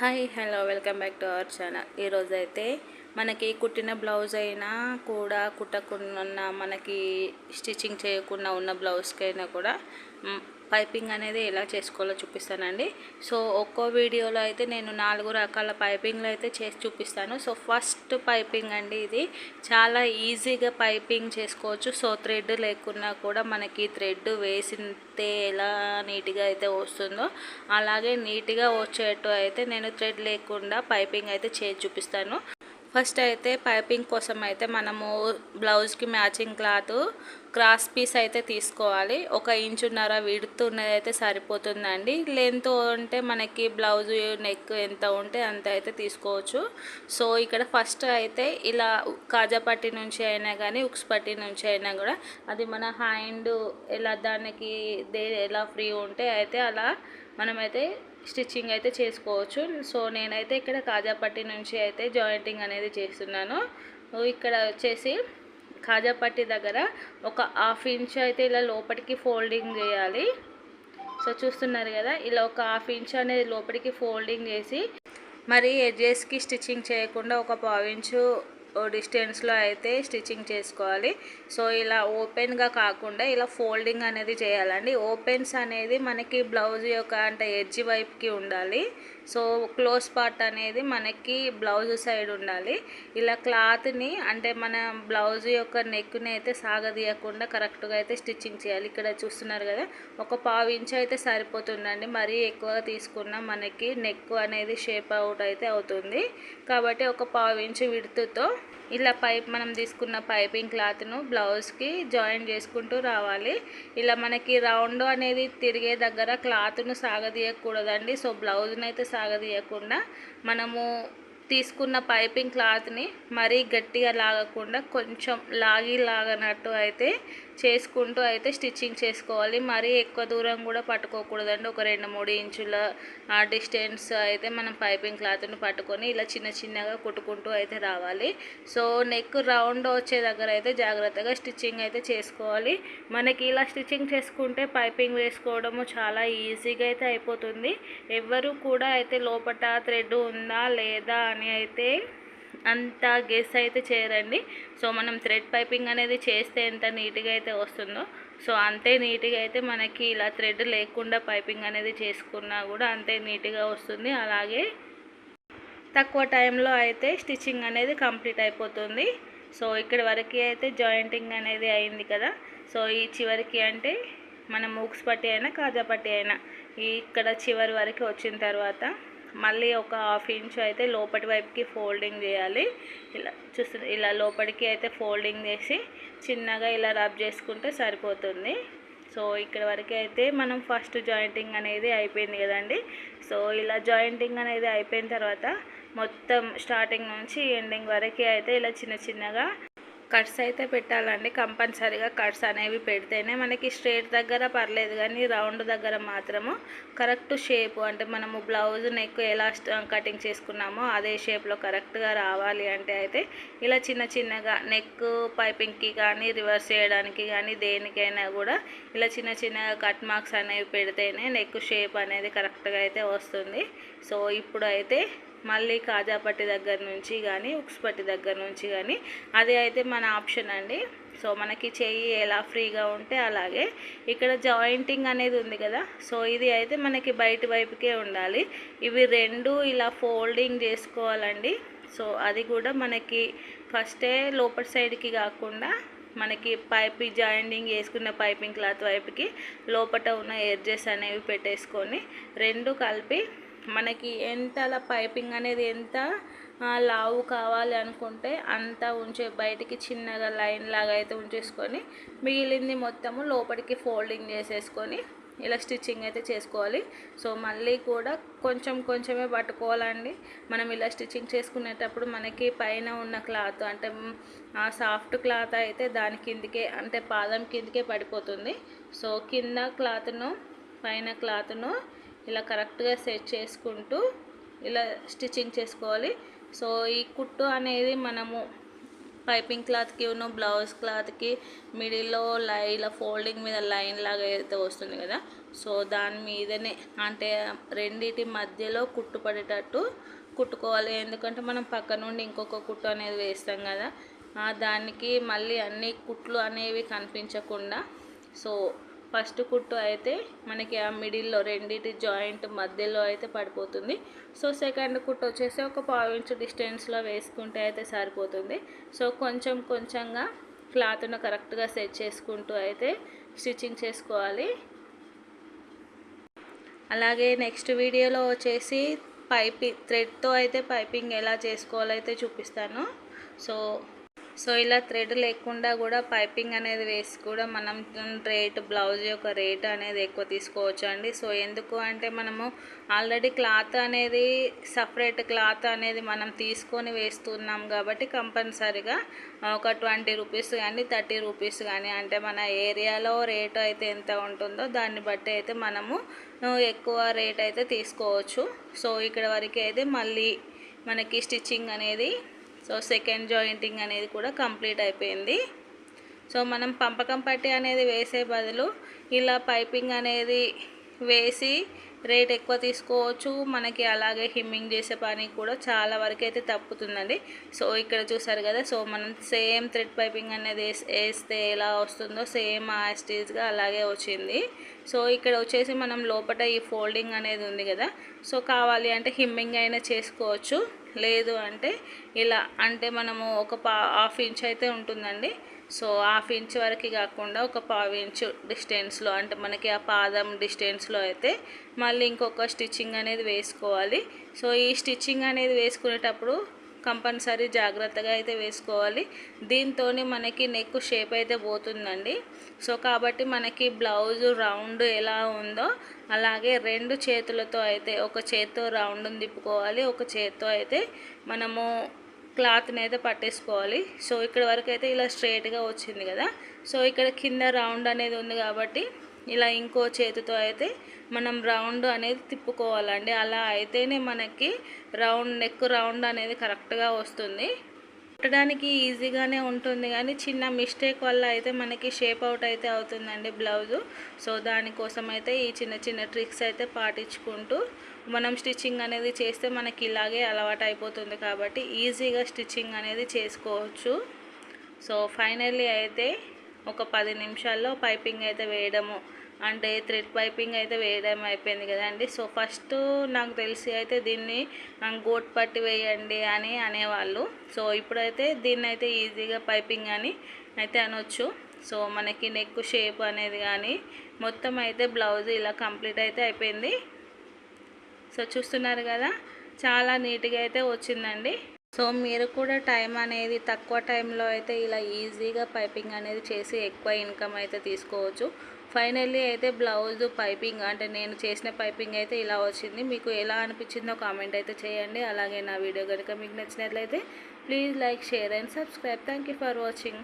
Hi hello welcome back to our channel. ఈరోజు అయితే మనకి కుట్టిన బ్లౌజ్ అయినా కూడా కుట్టకుండా మనకి స్టిచ్చింగ్ చేయకుండా ఉన్న బ్లౌజ్కి అయినా కూడా పైపింగ్ అనేది ఎలా చేసుకోవాలో చూపిస్తానండి. సో ఒక్కో వీడియోలో అయితే నేను నాలుగు రకాల పైపింగ్లు అయితే చేసి చూపిస్తాను. సో ఫస్ట్ పైపింగ్ అండి ఇది. చాలా ఈజీగా పైపింగ్ చేసుకోవచ్చు. సో థ్రెడ్ లేకున్నా కూడా మనకి థ్రెడ్ వేసితే ఎలా నీట్గా అయితే వస్తుందో అలాగే నీట్గా వచ్చేట్టు అయితే నేను థ్రెడ్ లేకుండా పైపింగ్ అయితే చేసి చూపిస్తాను. ఫస్ట్ అయితే పైపింగ్ కోసం అయితే మనము బ్లౌజ్కి మ్యాచింగ్ క్లాత్ క్రాస్ పీస్ అయితే తీసుకోవాలి. ఒక ఇంచున్నర విడుతు ఉన్నది అయితే సరిపోతుందండి. లెంత్ ఉంటే మనకి బ్లౌజ్ నెక్ ఎంత ఉంటే అంత అయితే తీసుకోవచ్చు. సో ఇక్కడ ఫస్ట్ అయితే ఇలా కాజాపట్టి నుంచి అయినా కానీ ఉక్స్పట్టి నుంచి అయినా కూడా అది మన హ్యాండ్ ఎలా దానికి దే ఎలా ఫ్రీ ఉంటే అయితే అలా మనమైతే స్టిచ్చింగ్ అయితే చేసుకోవచ్చు. సో నేనైతే ఇక్కడ కాజాపట్టి నుంచి అయితే జాయింటింగ్ అనేది చేస్తున్నాను. ఇక్కడ వచ్చేసి కాజాపట్టి దగ్గర ఒక హాఫ్ ఇంచ్ అయితే ఇలా లోపలికి ఫోల్డింగ్ చేయాలి. సో చూస్తున్నారు కదా ఇలా ఒక హాఫ్ ఇంచ్ అనేది లోపలికి ఫోల్డింగ్ చేసి మరి ఎడ్జెస్కి స్టిచ్చింగ్ చేయకుండా ఒక పావు ఇంచు డిస్టెన్స్లో అయితే స్టిచ్చింగ్ చేసుకోవాలి. సో ఇలా ఓపెన్గా కాకుండా ఇలా ఫోల్డింగ్ అనేది చేయాలండి. ఓపెన్స్ అనేది మనకి బ్లౌజ్ యొక్క అంటే ఎడ్జ్ వైపుకి ఉండాలి. సో క్లోజ్ పార్ట్ అనేది మనకి బ్లౌజ్ సైడ్ ఉండాలి. ఇలా క్లాత్ని అంటే మన బ్లౌజ్ యొక్క నెక్ని అయితే సాగదీయకుండా కరెక్ట్గా అయితే స్టిచ్చింగ్ చేయాలి. ఇక్కడ చూస్తున్నారు కదా ఒక పావు ఇంచ్ అయితే సరిపోతుందండి. మరీ ఎక్కువగా తీసుకున్న మనకి నెక్ అనేది షేప్ అవుట్ అయితే అవుతుంది. కాబట్టి ఒక పావు ఇంచు విడుతుతో ఇలా పైప్ మనం తీసుకున్న పైపింగ్ క్లాత్ను బ్లౌజ్కి జాయిన్ చేసుకుంటూ రావాలి. ఇలా మనకి రౌండ్ అనేది తిరిగే దగ్గర క్లాత్ను సాగదీయకూడదండి. సో బ్లౌజ్ని అయితే సాగదీయకుండా మనము తీసుకున్న పైపింగ్ క్లాత్ని మరీ గట్టిగా లాగకుండా కొంచెం లాగి లాగనట్టు అయితే చేసుకుంటూ అయితే స్టిచ్చింగ్ చేసుకోవాలి. మరీ ఎక్కువ దూరం కూడా పట్టుకోకూడదండి. ఒక రెండు మూడు ఇంచుల డిస్టెన్స్ అయితే మనం పైపింగ్ క్లాత్ని పట్టుకొని ఇలా చిన్న చిన్నగా కుట్టుకుంటూ అయితే రావాలి. సో నెక్ రౌండ్ వచ్చే దగ్గర అయితే జాగ్రత్తగా స్టిచ్చింగ్ అయితే చేసుకోవాలి. మనకి ఇలా స్టిచ్చింగ్ చేసుకుంటే పైపింగ్ వేసుకోవడము చాలా ఈజీగా అయితే అయిపోతుంది. ఎవరు కూడా అయితే లోపల థ్రెడ్ ఉందా లేదా అని అయితే అంత గెస్ అయితే చేయరండి. సో మనం థ్రెడ్ పైపింగ్ అనేది చేస్తే ఎంత నీట్గా అయితే వస్తుందో సో అంతే నీట్గా అయితే మనకి ఇలా థ్రెడ్ లేకుండా పైపింగ్ అనేది చేసుకున్నా కూడా అంతే నీట్గా వస్తుంది. అలాగే తక్కువ టైంలో అయితే స్టిచ్చింగ్ అనేది కంప్లీట్ అయిపోతుంది. సో ఇక్కడ వరకు అయితే జాయింటింగ్ అనేది అయింది కదా. సో ఈ చివరికి అంటే మన మూక్స్ పట్టి అయినా కాజా పట్టి అయినా ఇక్కడ చివరి వరకు వచ్చిన తర్వాత మళ్ళీ ఒక హాఫ్ ఇంచ్ అయితే లోపటి వైపుకి ఫోల్డింగ్ చేయాలి. ఇలా చూస్తుంది ఇలా లోపలికి అయితే ఫోల్డింగ్ చేసి చిన్నగా ఇలా రబ్ చేసుకుంటే సరిపోతుంది. సో ఇక్కడ వరకు అయితే మనం ఫస్ట్ జాయింటింగ్ అనేది అయిపోయింది కదండి. సో ఇలా జాయింటింగ్ అనేది అయిపోయిన తర్వాత మొత్తం స్టార్టింగ్ నుంచి ఎండింగ్ వరకు అయితే ఇలా చిన్న చిన్నగా కట్స్ అయితే పెట్టాలండి. కంపల్సరీగా కట్స్ అనేవి పెడితేనే మనకి స్ట్రేట్ దగ్గర పర్లేదు కానీ రౌండ్ దగ్గర మాత్రము కరెక్ట్ షేప్ అంటే మనము బ్లౌజ్ నెక్ ఎలా కటింగ్ చేసుకున్నామో అదే షేప్లో కరెక్ట్గా రావాలి అంటే అయితే ఇలా చిన్న చిన్నగా నెక్ పైపింగ్కి కానీ రివర్స్ చేయడానికి కానీ దేనికైనా కూడా ఇలా చిన్న చిన్నగా కట్ మార్క్స్ అనేవి పెడితేనే నెక్ షేప్ అనేది కరెక్ట్గా అయితే వస్తుంది. సో ఇప్పుడు అయితే మళ్ళీ కాజాపట్టి దగ్గర నుంచి కానీ ఉక్స్పట్టి దగ్గర నుంచి కానీ అది అయితే మన ఆప్షన్ అండి. సో మనకి చెయ్యి ఎలా ఫ్రీగా ఉంటే అలాగే. ఇక్కడ జాయింటింగ్ అనేది ఉంది కదా సో ఇది అయితే మనకి బయట వైపుకే ఉండాలి. ఇవి రెండు ఇలా ఫోల్డింగ్ చేసుకోవాలండి. సో అది కూడా మనకి ఫస్టే లోపల సైడ్కి కాకుండా మనకి పైప్ జాయింటింగ్ వేసుకున్న పైపింగ్ క్లాత్ వైపుకి లోపల ఉన్న ఎడ్జెస్ అనేవి పెట్టేసుకొని రెండు కలిపి మనకి ఎంత అలా పైపింగ్ అనేది ఎంత లావు కావాలి అనుకుంటే అంత ఉంచే బయటికి చిన్నగా లైన్ లాగా అయితే ఉంచేసుకొని మిగిలింది మొత్తము లోపలికి ఫోల్డింగ్ చేసేసుకొని ఇలా స్టిచ్చింగ్ అయితే చేసుకోవాలి. సో మళ్ళీ కూడా కొంచెం కొంచెమే పట్టుకోవాలండి. మనం ఇలా స్టిచ్చింగ్ చేసుకునేటప్పుడు మనకి పైన ఉన్న క్లాత్ అంటే ఆ సాఫ్ట్ క్లాత్ అయితే దాని కిందికే అంటే పాదం కిందికే పడిపోతుంది. సో కింద క్లాత్ను పైన క్లాత్ను ఇలా కరెక్ట్గా సెట్ చేసుకుంటూ ఇలా స్టిచ్చింగ్ చేసుకోవాలి. సో ఈ కుట్టు అనేది మనము పైపింగ్ క్లాత్కి ఉన్న బ్లౌజ్ క్లాత్కి మిడిల్లో లై ఇలా ఫోల్డింగ్ మీద లైన్ లాగా అయితే వస్తుంది కదా సో దాని మీదనే అంటే రెండిటి మధ్యలో కుట్టు పడేటట్టు కుట్టుకోవాలి. ఎందుకంటే మనం పక్క నుండి ఇంకొక కుట్టు అనేది వేస్తాం కదా ఆ దానికి మళ్ళీ అన్ని కుట్లు అనేవి కనిపించకుండా సో ఫస్ట్ కుట్టు అయితే మనకి ఆ మిడిల్లో రెండిటి జాయింట్ మధ్యలో అయితే పడిపోతుంది. సో సెకండ్ కుట్టు వచ్చేసి ఒక పావు ఇంచు డిస్టెన్స్లో వేసుకుంటే అయితే సరిపోతుంది. సో కొంచెం కొంచెంగా క్లాత్ను కరెక్ట్గా సెట్ చేసుకుంటూ అయితే స్టిచ్చింగ్ చేసుకోవాలి. అలాగే నెక్స్ట్ వీడియోలో వచ్చేసి పైపింగ్ థ్రెడ్తో అయితే పైపింగ్ ఎలా చేసుకోవాలో అయితే చూపిస్తాను. సో సో ఇలా థ్రెడ్ లేకుండా కూడా పైపింగ్ అనేది వేసి కూడా మనం రేట్ బ్లౌజ్ యొక్క రేట్ అనేది ఎక్కువ తీసుకోవచ్చు అండి. సో ఎందుకు అంటే మనము ఆల్రెడీ క్లాత్ అనేది సపరేట్ క్లాత్ అనేది మనం తీసుకొని వేస్తున్నాం కాబట్టి కంపల్సరిగా ఒక ట్వంటీ రూపీస్ కానీ థర్టీ రూపీస్ కానీ అంటే మన ఏరియాలో రేటు అయితే ఎంత ఉంటుందో దాన్ని బట్టి అయితే మనము ఎక్కువ రేట్ అయితే తీసుకోవచ్చు. సో ఇక్కడ వరకు అయితే మళ్ళీ మనకి స్టిచ్చింగ్ అనేది సో సెకండ్ జాయింటింగ్ అనేది కూడా కంప్లీట్ అయిపోయింది. సో మనం పంపకం పట్టి అనేది వేసే బదులు ఇలా పైపింగ్ అనేది వేసి రేట్ ఎక్కువ తీసుకోవచ్చు. మనకి అలాగే హిమ్మింగ్ చేసే పని కూడా చాలా వరకు అయితే తప్పుతుందండి. సో ఇక్కడ చూసారు కదా సో మనం సేమ్ థ్రెడ్ పైపింగ్ అనేది వేస్తే ఎలా వస్తుందో సేమ్ యాస్టీజ్గా అలాగే వచ్చింది. సో ఇక్కడ వచ్చేసి మనం లోపల ఈ ఫోల్డింగ్ అనేది ఉంది కదా సో కావాలి అంటే హిమ్మింగ్ అయినా చేసుకోవచ్చు. లేదు అంటే ఇలా అంటే మనము ఒక పా హాఫ్ ఇంచ్ అయితే ఉంటుందండి. సో హాఫ్ ఇంచ్ వరకు కాకుండా ఒక పావు ఇంచు డిస్టెన్స్లో అంటే మనకి ఆ పాదం డిస్టెన్స్లో అయితే మళ్ళీ ఇంకొక స్టిచ్చింగ్ అనేది వేసుకోవాలి. సో ఈ స్టిచ్చింగ్ అనేది వేసుకునేటప్పుడు కంపల్సరీ జాగ్రత్తగా అయితే వేసుకోవాలి. దీంతో మనకి నెక్ షేప్ అయితే పోతుందండి. సో కాబట్టి మనకి బ్లౌజ్ రౌండ్ ఎలా ఉందో అలాగే రెండు చేతులతో అయితే ఒక చేత్తో రౌండ్ని తిప్పుకోవాలి. ఒక చేత్తో అయితే మనము క్లాత్ని అయితే పట్టేసుకోవాలి. సో ఇక్కడ వరకు అయితే ఇలా స్ట్రైట్గా వచ్చింది కదా. సో ఇక్కడ కింద రౌండ్ అనేది ఉంది కాబట్టి ఇలా ఇంకో చేతితో అయితే మనం రౌండ్ అనేది తిప్పుకోవాలండి. అలా అయితేనే మనకి రౌండ్ నెక్ రౌండ్ అనేది కరెక్ట్గా వస్తుంది. కుట్టడానికి ఈజీగానే ఉంటుంది కానీ చిన్న మిస్టేక్ వల్ల అయితే మనకి షేప్ అవుట్ అయితే అవుతుందండి బ్లౌజు. సో దానికోసం అయితే ఈ చిన్న చిన్న ట్రిక్స్ అయితే పాటించుకుంటూ మనం స్టిచ్చింగ్ అనేది చేస్తే మనకి ఇలాగే అలవాటు అయిపోతుంది కాబట్టి ఈజీగా స్టిచ్చింగ్ అనేది చేసుకోవచ్చు. సో ఫైనల్లీ అయితే ఒక పది నిమిషాల్లో పైపింగ్ అయితే వేయడము. అంటే థ్రెడ్ పైపింగ్ అయితే వేయడం అయిపోయింది కదండి. సో ఫస్ట్ నాకు తెలిసి అయితే దీన్ని గోట్ పట్టి వేయండి అని అనేవాళ్ళు. సో ఇప్పుడైతే దీన్ని అయితే ఈజీగా పైపింగ్ అని అయితే అనొచ్చు. సో మనకి నెక్ షేప్ అనేది కానీ మొత్తం అయితే బ్లౌజ్ ఇలా కంప్లీట్ అయితే అయిపోయింది. సో చూస్తున్నారు కదా చాలా నీట్గా అయితే వచ్చిందండి. సో మీరు కూడా టైం అనేది తక్కువ టైంలో అయితే ఇలా ఈజీగా పైపింగ్ అనేది చేసి ఎక్కువ ఇన్కమ్ అయితే తీసుకోవచ్చు. ఫైనల్లీ అయితే బ్లౌజ్ పైపింగ్ అంటే నేను చేసిన పైపింగ్ అయితే ఇలా వచ్చింది. మీకు ఎలా అనిపించిందో కామెంట్ అయితే చేయండి. అలాగే నా వీడియో కనుక మీకు నచ్చినట్లయితే please like share and subscribe. Thank for watching.